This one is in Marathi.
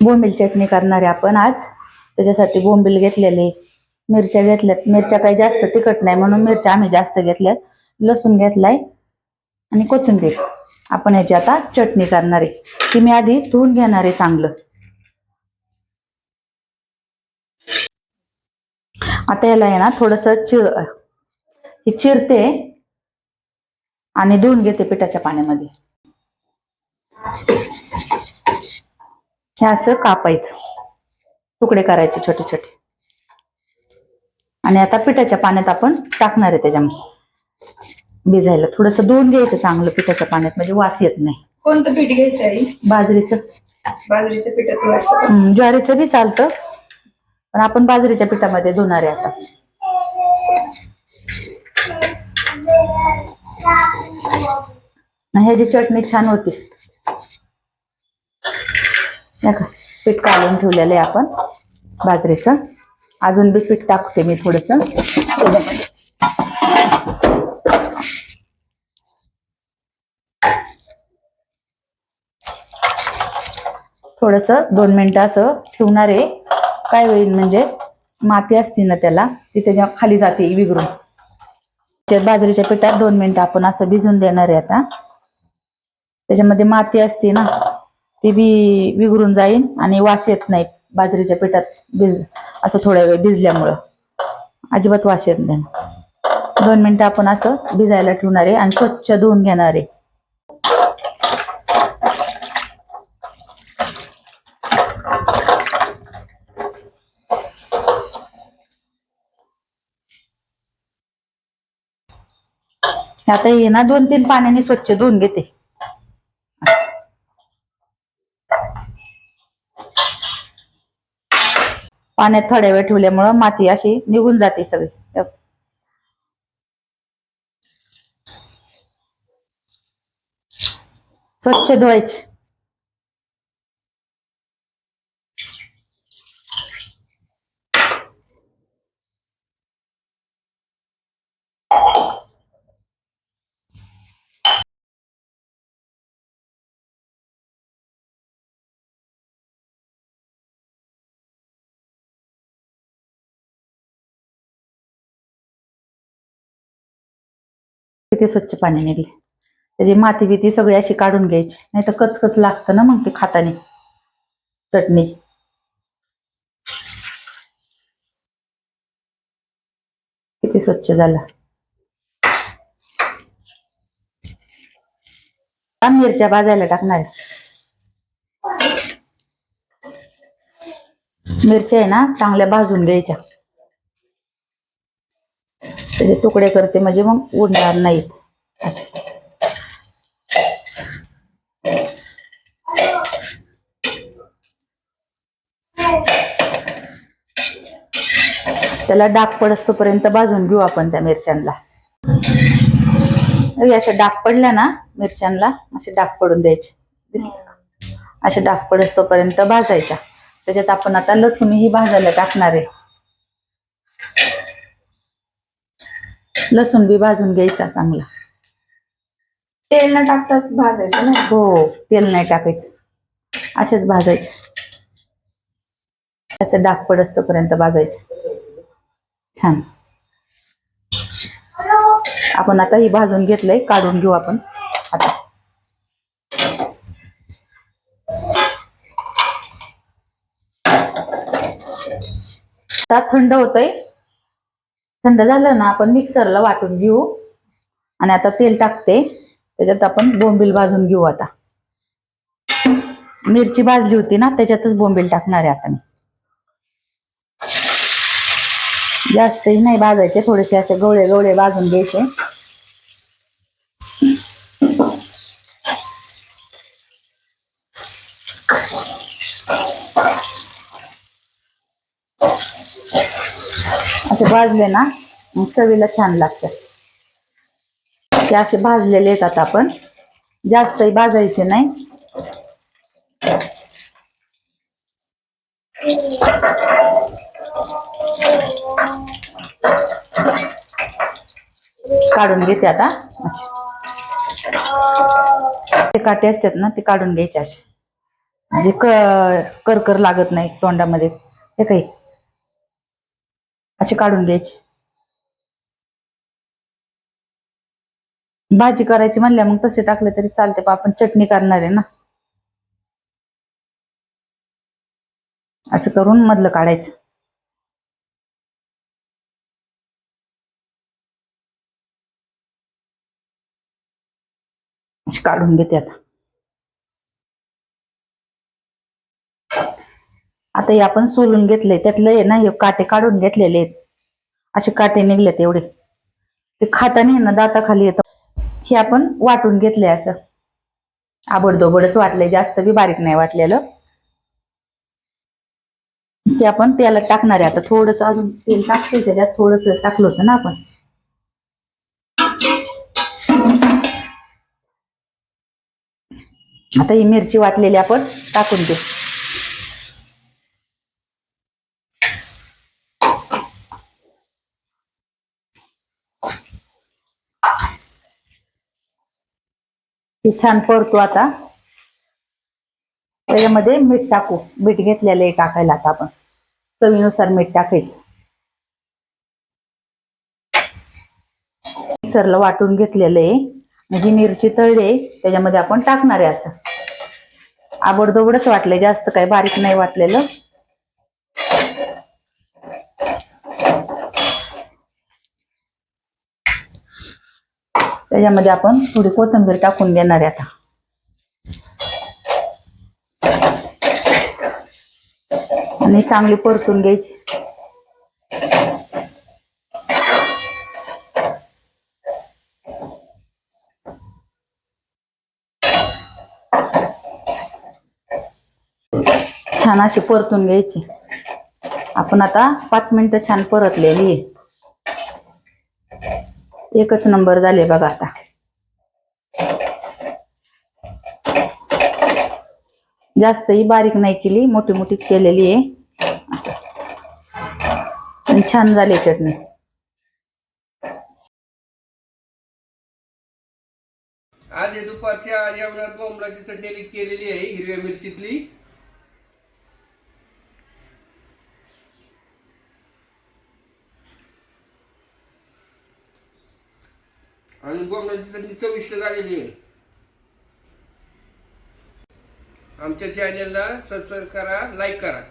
बोंबील चटणी करणार आहे आपण आज. त्याच्यासाठी बोंबील घेतलेले. मिरच्या घेतल्यात. मिरच्या काही जास्त तिखट नाही म्हणून मिरच्या आम्ही जास्त घेतल्यात. लसूण घेतलाय आणि कोथिंबीर. आपण याची आता चटणी करणार आहे. ती मी आधी धुवून घेणार आहे चांगलं. आता याला आहे ना थोडस चिर हे चिरते आणि धुवून घेते पिठाच्या पाण्यामध्ये. हे असं कापायचं. तुकडे करायचे छोटे छोटे. आणि आता पिठाच्या पाण्यात आपण टाकणार आहे त्याच्यामध्ये. भिजायला थोडस धुवून घ्यायचं चांगलं पिठाच्या पाण्यात म्हणजे वास येत नाही. कोणतं पीठ घ्यायचं आहे बाजरीचं. बाजरीच्या पिठात ज्वारीचं बी चालतं. पण आपण बाजरीच्या पिठामध्ये धुणार आहे आता. ह्याची चटणी छान होती. का, पीठ काढून ठेवलेलं आहे आपण बाजरीचं. अजून बी पीठ टाकते मी थोडस. त्याच्यामध्ये थोडस दोन मिनिटं असं ठेवणार आहे. काय होईल म्हणजे माती असते ना त्याला ती त्याच्याखाली जाते विघरून. त्याच्यात बाजरीच्या पिठात दोन मिनिटं आपण असं भिजून देणार आहे आता. त्याच्यामध्ये माती असते ना ती बी विघरून जाईन आणि वास येत नाही बाजरीच्या पिठात भिज असं थोड्या वेळ भिजल्यामुळं. अजिबात वास येत नाही. दोन मिनिटं आपण असं भिजायला ठेवणार आहे आणि स्वच्छ धुवून घेणार आहे. आता ये ना दोन तीन पाण्याने स्वच्छ धुवून घेते. पाण्यात थोड्या वेळ ठेवल्यामुळं माती अशी निघून जाते सगळी. स्वच्छ धुवायची. किती स्वच्छ पाणी निघले. त्याची माती बिती सगळी अशी काढून घ्यायची. नाही तर कचकच लागतं ना मग ते खाताने. चटणी. किती स्वच्छ झाला. मिरच्या भाजायला टाकणार मिरच्या आहे ना चांगल्या भाजून घ्यायच्या. त्याचे तुकडे करते म्हणजे मग उडणार नाहीत. असे. त्याला डाग पडस्तोपर्यंत भाजून घेऊ आपण त्या मिरच्यांना अशा डाग पडल्या ना मिरच्यांना असे डाग पडून द्यायचे. दिसले असे डाग पडस्तोपर्यंत भाजायच्या. त्याच्यात आपण आता लसूणही भाजायला टाकणार आहे. लसूण बी भाजून घ्यायचा चांगला. तेल न टाकताच भाजायचं ना? हो तेल नाही टाकायचं. असेच भाजायचे असं डाग पडस तोपर्यंत भाजायचे. छान. आपण आता ही भाजून घेतलंय काढून घेऊ आपण. आता थंड होतंय. थंड झालं ना आपण मिक्सरला वाटून घेऊ. आणि आता तेल टाकते. त्याच्यात आपण बोंबील भाजून घेऊ आता. मिरची भाजली होती ना त्याच्यातच बोंबील टाकणार आहे आता मी. जास्तही नाही भाजायचे थोडेसे असे गवळे गवळे भाजून घ्यायचे. असे भाजले ना मग चवीला छान लागतात. ते असे भाजलेले येतात आपण. जास्तही भाजायचे नाही. काढून घेते आता. ते काटे असतात ना ते काढून घ्यायचे असे. म्हणजे कर करकर लागत नाही तोंडामध्ये. हे काही. असे काढून घ्यायचे. भाजी करायची म्हणल्या मग तसे टाकले तरी चालते पण आपण चटणी करणार आहे ना. असं करून मधलं काढायचं. काढून घेते आता. आता हे आपण सोलून घेतले त्यातले ना हे काटे काढून घेतलेले आहेत. असे काटे निघलेत एवढे. ते खाताने ना दाताखाली येतात हे आपण वाटून घेतले असं. आबडदोबडच वाटलंय जास्त बी बारीक नाही वाटलेलं. ते आपण तेलात टाकणार आहे. आता थोडस अजून तेल टाकतोय त्याच्यात थोडस टाकलं होतं ना आपण. आता ही मिरची वाटलेली आपण टाकून देऊ. छान परतू आता. त्याच्यामध्ये मीठ टाकू. मीठ घेतलेलं आहे टाकायला आता आपण. चवीनुसार मीठ टाकायचं. मिक्सरला वाटून घेतलेलं आहे. म्हणजे मिरची तळली आहे. त्याच्यामध्ये आपण टाकणार आहे आता. आवडदोबडच वाटलंय. जास्त काही बारीक नाही वाटलेलं. त्याच्यामध्ये आपण थोडी कोथिंबीर टाकून देणार आहे आता. आणि चांगली परतून घ्यायची. छान अशी परतून घ्यायची. आपण आता पाच मिनिटं छान परतलेली आहे. एकच नंबर झाले बघा आता. जास्तही बारीक नाही केली मोठी मोठीच केलेली आहे. असं. आणि छान झाली चटणी. आज दुपारच्या जेवणात बोंबलाची चटणी केलेली आहे हिरव्या मिरचीतली. आणि बोंबलाची चटणी चविष्ट झालेली आहे. आमच्या चॅनेलला सबस्क्राईब करा लाईक करा.